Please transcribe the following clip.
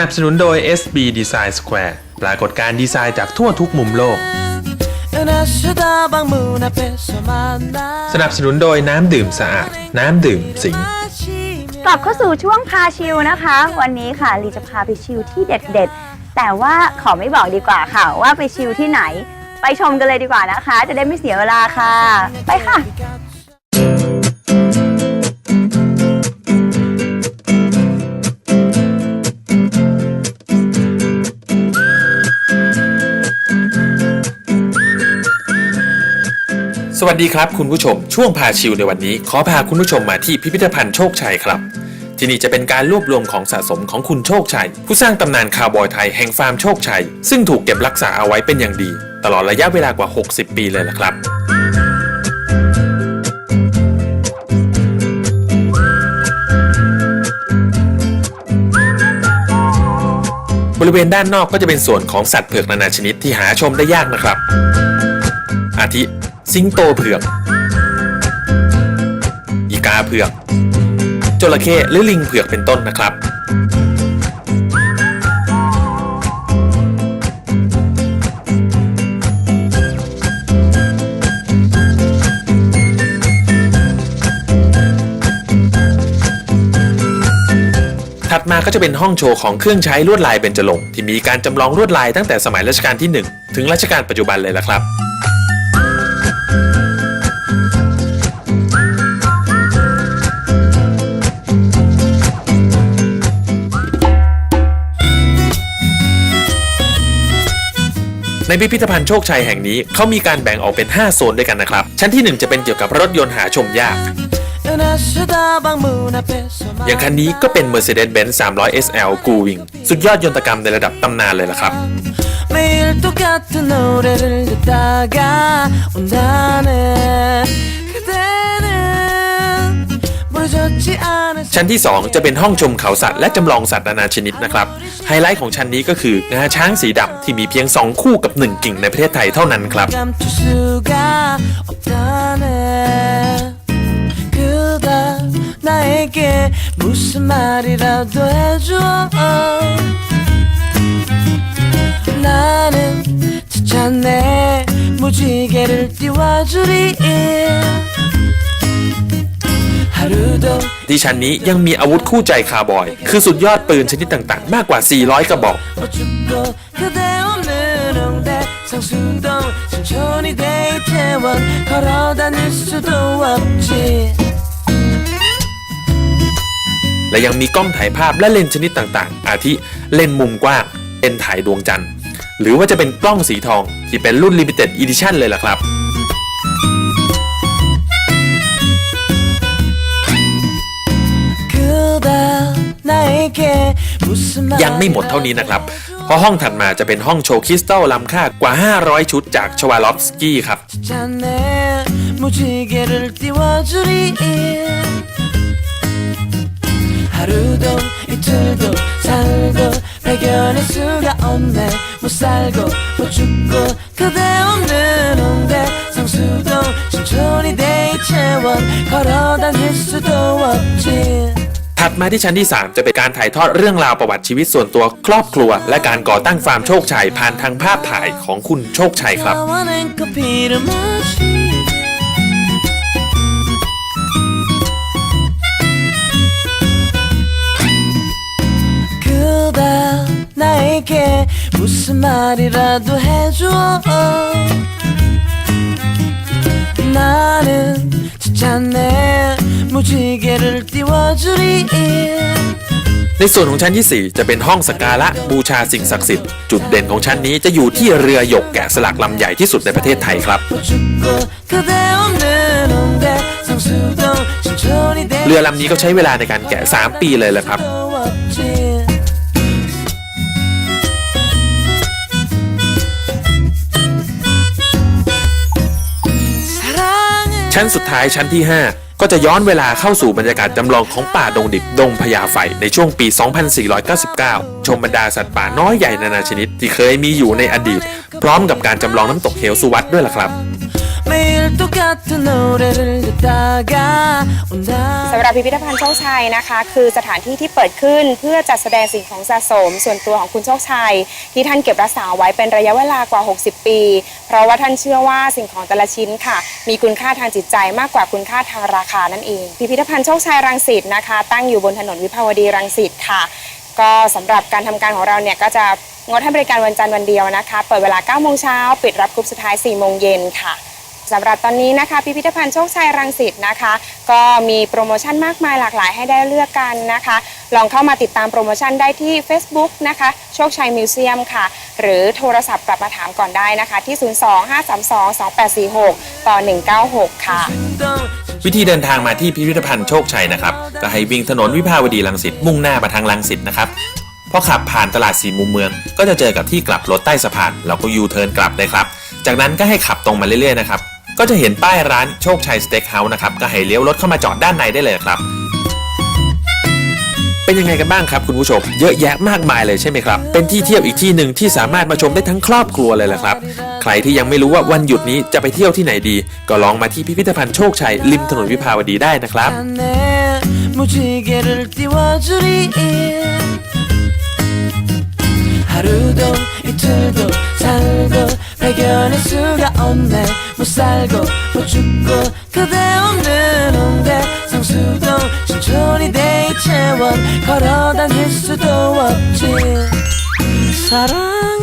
นับสนุนโดย SB Design Square ปรากฏการดีไซน์จากทั่วทุกมุมโลก สนับสนุนโดยน้ำดื่มสะอาด น้ำดื่มสิง กลับเข้าสู่ช่วงพาชิลนะคะ วันนี้ค่ะลีจะพาไปชิลที่เด็ดๆ แต่ว่าขอไม่บอกดีกว่าค่ะ ว่าไปชิลที่ไหน ไปชมกันเลยดีกว่านะคะ จะได้ไม่เสียเวลาค่ะ ไปค่ะ วัสดีครับคุณผู้ชม ช่วงพาชิลในวันนี้ ขอพาคุณผู้ชมมาที่พิพิธภัณฑ์โชคชัยครับ ที่นี่จะเป็นการรวบรวมของสะสมของคุณโชคชัย ผู้สร้างตำนานคาวบอยไทยแห่งฟาร์มโชคชัย ซึ่งถูกเก็บรักษาเอาไว้เป็นอย่างดี ตลอดระยะเวลากว่า 60 ปีเลยล่ะครับบริเวณด้านนอกก็จะเป็นส่วนของสัตว์เผือกนานาชนิดที่หาชมได้ยากนะครับ อาทิ สิงโตเผือก อีกาเผือก จระเข้หรือลิงเผือกเป็นต้นนะครับ ถัดมาก็จะเป็นห้องโชว์ของเครื่องใช้ลวดลายเบญจรงค์ที่มีการจำลองลวดลายตั้งแต่สมัยรัชกาลที่ 1 ถึงรัชกาลปัจจุบันเลยละครับ ในพิพิธภัณฑ์โชคชัยแห่งนี้เขามีการแบ่งออกเป็น 5 โซนด้วยกันนะครับ ชั้นที่ 1 จะเป็นเกี่ยวกับรถยนต์หาชมยาก อย่างคันนี้ก็เป็น Mercedes-Benz 300 SL g u i n g สุดยอดยนตกรรมในระดับตำนานเลยล่ะครับ 매일 똑같은 노래를 듣다가 온다네 그대는 모르졌지 않은 ชั้นที่ 2 จะเป็นห้องชมเขาสัตว์และจำลองสัตว์นานาชนิดนะครับ ไฮไลท์ของชั้นนี้ก็คืองาช้างสีดำที่มีเพียง 2 คู่กับ 1 กิ่งในประเทศไทยเท่านั้นครับ 감출 수가 없다네 그대 나에게 무슨 말이라도 해줘 나는 지쳤네 무지개를 띄워주리 하루도 ที่ชั้นนี้ยังมีอาวุธคู่ใจคาร์บอย คือสุดยอดปืนชนิดต่างๆ มากกว่า 400 กระบอก 못 죽고 그대 없는 홍대 상수동 천천히 데이태원 걸어 다닐 수도 없지 และยังมีกล้องถ่ายภาพและเลนส์ชนิดต่างๆ อาทิเลนส์มุมกว้าง เลนส์ถ่ายดวงจันทร์ หรือว่าจะเป็นกล้องสีทอง ที่เป็นรุ่น Limited Edition เลยล่ะครับ 그대 나에게 무슨 ยังไม่หมดเท่านี้นะครับ เพราะห้องถัดมาจะเป็นห้องโชว์คริสตัลล้ำค่ากว่า 500 ชุดจากชวาลอฟสกี้ครับ 찾네 무지개를 띄워주리 하루도 이틀도 살도 발견할 수가 없네 못 살고 못 죽고 그대 없는 홍대 상수동 천천히 데이태원 걸어 다닐 수도 없지 ถัดมาที่ชั้นที่ 3 จะเป็นการถ่ายทอดเรื่องราวประวัติชีวิตส่วนตัวครอบครัว และการก่อตั้งฟาร์มโชคชัย ผ่านทางภาพถ่ายของคุณโชคชัยครับ 나와낸 커피를 마시 그대 나에게 무슨 말이라도 해줘 나는 지쳤네 무지개를 띄워주리 ในส่วนของชั้นที่ 4 จะเป็นห้องสกการะบูชาสิ่งศักดิ์สิทธิ์ จุดเด่นของชั้นนี้จะอยู่ที่เรือหยกแกะสลักลำใหญ่ที่สุดในประเทศไทยครับ 못 죽고 그대 없는 홍대 상수동 천천히 เรือลำนี้ก็ใช้เวลาในการแกะ 3 ปีเลยแหละครับ ชั้นสุดท้ายชั้นที่ 5 ก็จะย้อนเวลาเข้าสู่บรรยากาศจำลองของป่าดงดิบดงพญาไฟในช่วงปี 2499 ชมบรรดาสัตว์ป่าน้อยใหญ่นานาชนิด ที่เคยมีอยู่ในอดีต พร้อมกับการจำลองน้ำตกเหวสุวัตด้วยล่ะครับ 매일 똑같은 노래를 듣다가 온다 สำหรับพิพิธภัณฑ์โชคชัยนะคะ คือสถานที่ที่เปิดขึ้นเพื่อจัดแสดงสิ่งของสะสม ส่วนตัวของคุณโชคชัย ที่ท่านเก็บรักษาไว้เป็นระยะเวลากว่า 60 ปี เพราะว่าท่านเชื่อว่าสิ่งของแต่ละชิ้นค่ะ มีคุณค่าทางจิตใจมากกว่าคุณค่าทางราคานั่นเอง พิพิธภัณฑ์โชคชัยรังสิตนะคะ ตั้งอยู่บนถนนวิภาวดีรังสิตค่ะ ก็สำหรับการทำการของเราเนี่ยก็จะงดให้บริการวันจันทร์วันเดียวนะคะ เปิดเวลา9โมงเช้าปิดรับกรุ๊ปสุดท้าย4โมงเย็นค่ะ สำหรับตอนนี้นะคะ พิพิธภัณฑ์โชคชัยรังสิตนะคะ ก็มีโปรโมชั่นมากมายหลากหลายให้ได้เลือกกันนะคะ ลองเข้ามาติดตามโปรโมชั่นได้ที่ Facebook นะคะ โชคชัยมิวเซียมค่ะ หรือโทรศัพท์กลับมาถามก่อนได้นะคะ ที่ 025322846 ต่อ 196 ค่ะ วิธีเดินทางมาที่พิพิธภัณฑ์โชคชัยนะครับ ก็ให้วิ่งถนนวิภาวดีรังสิตมุ่งหน้ามาทางรังสิตนะครับ พอขับผ่านตลาดสี่มุมเมือง ก็จะเจอกับที่กลับรถใต้สะพาน เราก็ยูเทิร์นกลับเลยครับ จากนั้นก็ให้ขับตรงมาเรื่อยๆนะครับ ก็จะเห็นป้ายร้านโชคชัยสเต็กเฮาส์นะครับ ก็ให้เลี้ยวรถเข้ามาจอดด้านในได้เลยครับ เป็นยังไงกันบ้างครับคุณผู้ชม เยอะแยะมากมายเลยใช่ไหมครับ เป็นที่เที่ยวอีกที่หนึ่งที่สามารถมาชมได้ทั้งครอบครัวเลยแหละครับ ใครที่ยังไม่รู้ว่าวันหยุดนี้จะไปเที่ยวที่ไหนดี ก็ลองมาที่พิพิธภัณฑ์โชคชัยริมถนนวิภาวดีได้นะครับ 내 무지개를 띄워주리 하루도 들고 살고 발견할 수가 없네. 못 살고 못 죽고 그대 없는 홍대. 상수동 신촌이 데이채원. 걸어 다닐 수도 없지. 사랑.